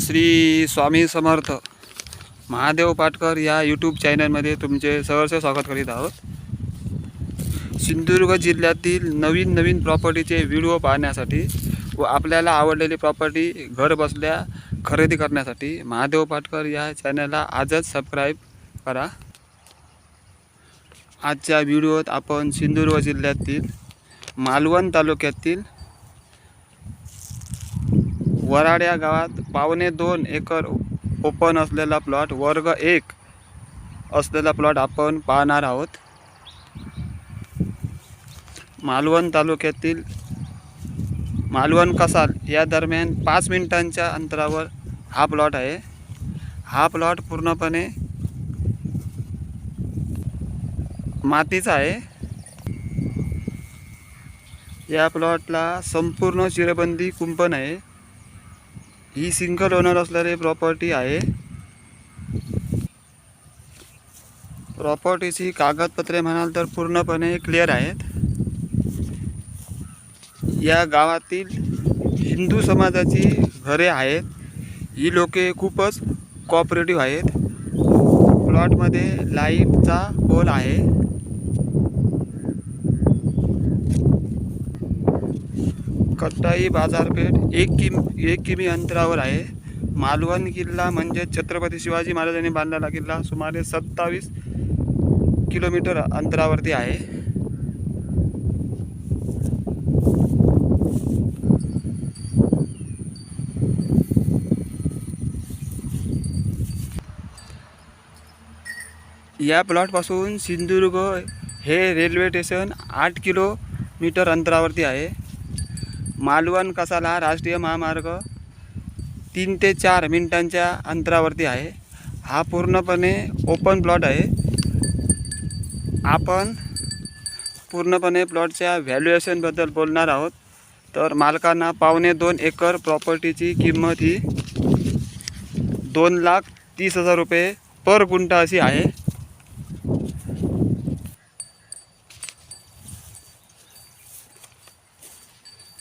श्री स्वामी समर्थ महादेव पाटकर या यूट्यूब चॅनलमध्ये तुमचे सहर्ष स्वागत करीत आहोत. सिंधुदुर्ग जिल्ह्यातील नवीन नवीन प्रॉपर्टीचे व्हिडिओ पाहण्यासाठी व आपल्याला आवडलेली प्रॉपर्टी घर बसल्या खरेदी करण्यासाठी महादेव पाटकर या चॅनलला आजच सबस्क्राईब करा. आजच्या व्हिडिओत आपण सिंधुदुर्ग जिल्ह्यातील मालवण तालुक्यातील वराड्या गावात पावणे दोन एकर ओपन असलेला प्लॉट वर्ग एक असलेला प्लॉट आपण पाहणार आहोत. मालवण तालुक्यातील मालवण कसाल या दरम्यान पाच मिनिटांच्या अंतरावर हा प्लॉट आहे. हा प्लॉट पूर्णपणे मातीचा आहे. या प्लॉटला संपूर्ण चिरबंदी कुंपण आहे. ही सिंगल ओनर असलेली प्रॉपर्टी आहे. प्रॉपर्टीची कागदपत्रे म्हणाल तर पूर्णपणे क्लिअर आहेत. या गावातील हिंदू समाजाची घरे आहेत. ही लोके खूपच कॉपरेटिव्ह आहेत. प्लॉटमध्ये लाईटचा पोल आहे. कट्टाई बाजारपेठ एक किम एक किमी अंतरावर आहे. मालवण किल्ला म्हणजे छत्रपती शिवाजी महाराजांनी बांधलेला किल्ला सुमारे सत्तावीस किलोमीटर अंतरावरती आहे. या प्लॉटपासून सिंधुदुर्ग हे रेल्वे स्टेशन आठ किलोमीटर अंतरावरती आहे. मालवण कसाला राष्ट्रीय महामार्ग तीन ते चार मिनिटांच्या अंतरावरती आहे. हा पूर्णपणे ओपन प्लॉट आहे. आपण पूर्णपणे प्लॉटच्या व्हॅल्युएशनबद्दल बोलणार आहोत. तर मालकांना पावणे दोन एकर प्रॉपर्टीची किंमत ही दोन लाख तीस हजार रुपये पर गुंठा अशी आहे.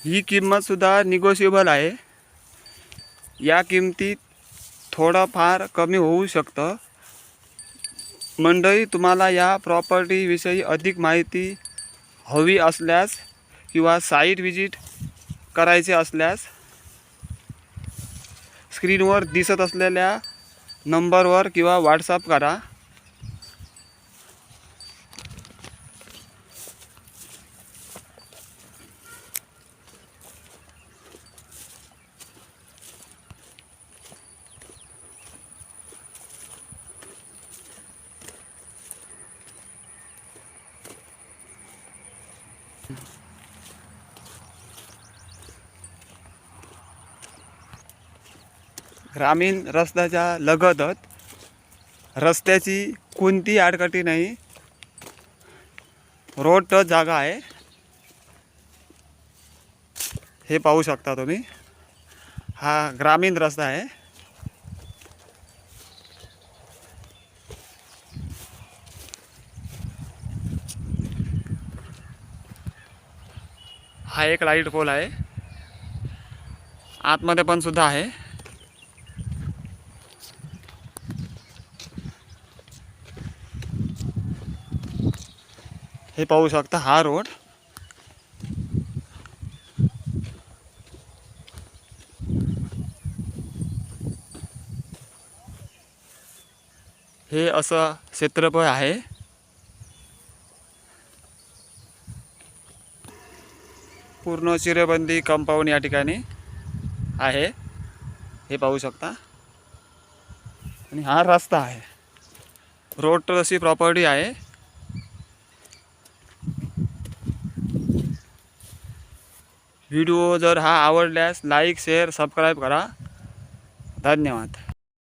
ही किंमतसुद्धा निगोशिएबल आहे. या किमतीत थोडंफार कमी होऊ शकतं. मंडळी तुम्हाला या प्रॉपर्टीविषयी अधिक माहिती हवी असल्यास किंवा साईट विजिट करायचे असल्यास स्क्रीनवर दिसत असलेल्या नंबरवर किंवा व्हॉट्सअप करा. ग्रामीण रस्त्याच्या लगतच रस्त्याची कोणती आडकाठी नाही रोड टच जागा आहे. हे पाहू शकता तुम्ही. हा ग्रामीण रस्ता आहे. हा एक लाइट पोल आहे. आतमध्ये पण सुद्धा आहे. हे पाहू शकता हा रोड हे असं क्षेत्रफळ आहे. पूर्ण चिरेबंदी कंपाऊंड या ठिकाणी आहे. हे पाहू शकता. आणि हा रस्ता आहे. रोड अशी प्रॉपर्टी आहे. व्हिडिओ जर हा आवडल्यास लाईक शेअर सबस्क्राईब करा. धन्यवाद.